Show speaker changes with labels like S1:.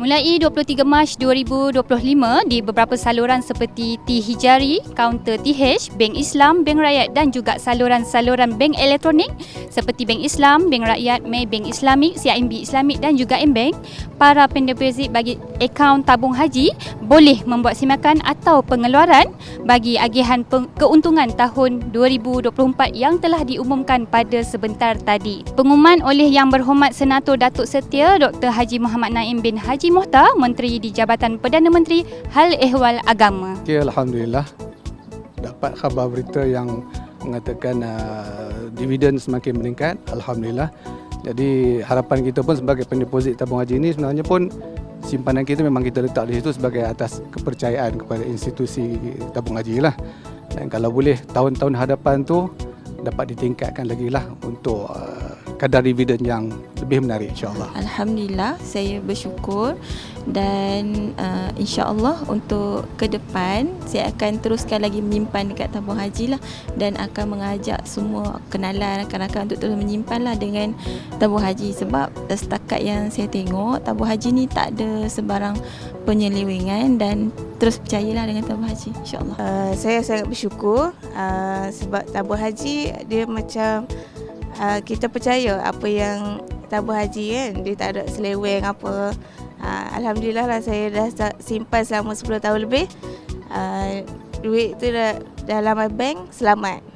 S1: Mulai 23 Mac 2025 di beberapa saluran seperti T-Hijari, kaunter TH, Bank Islam, Bank Rakyat dan juga saluran-saluran bank elektronik seperti Bank Islam, Bank Rakyat, Maybank Islamik, CIMB Islamik dan juga M-Bank, para pendeposit bagi akaun tabung haji boleh membuat simakan atau pengeluaran bagi agihan keuntungan tahun 2024 yang telah diumumkan pada sebentar tadi. Pengumuman oleh Yang Berhormat Senator Datuk Setia Dr. Haji Muhammad Naim bin Haji Mohtar, Menteri di Jabatan Perdana Menteri Hal Ehwal Agama.
S2: Okay, Alhamdulillah dapat khabar berita yang mengatakan uh, dividen semakin meningkat. Alhamdulillah. Jadi harapan kita pun sebagai pendeposit tabung haji ini sebenarnya pun simpanan kita memang kita letak di situ sebagai atas kepercayaan kepada institusi tabung haji lah. Dan kalau boleh tahun-tahun hadapan tu dapat ditingkatkan lagi lah untuk uh, kadar dividen yang lebih menarik insyaAllah.
S3: Alhamdulillah saya bersyukur dan uh, insyaAllah untuk ke depan saya akan teruskan lagi menyimpan dekat tabung haji lah dan akan mengajak semua kenalan rakan-rakan untuk terus menyimpan lah dengan tabung haji sebab setakat yang saya tengok tabung haji ni tak ada sebarang penyelewengan dan terus percayalah dengan tabung haji insyaAllah.
S4: Uh, saya sangat bersyukur uh, sebab tabung haji dia macam uh, kita percaya apa yang tabung haji kan dia tak ada seleweng apa. Uh, alhamdulillah lah saya dah simpan selama 10 tahun lebih. Uh, duit tu dah dalam bank selamat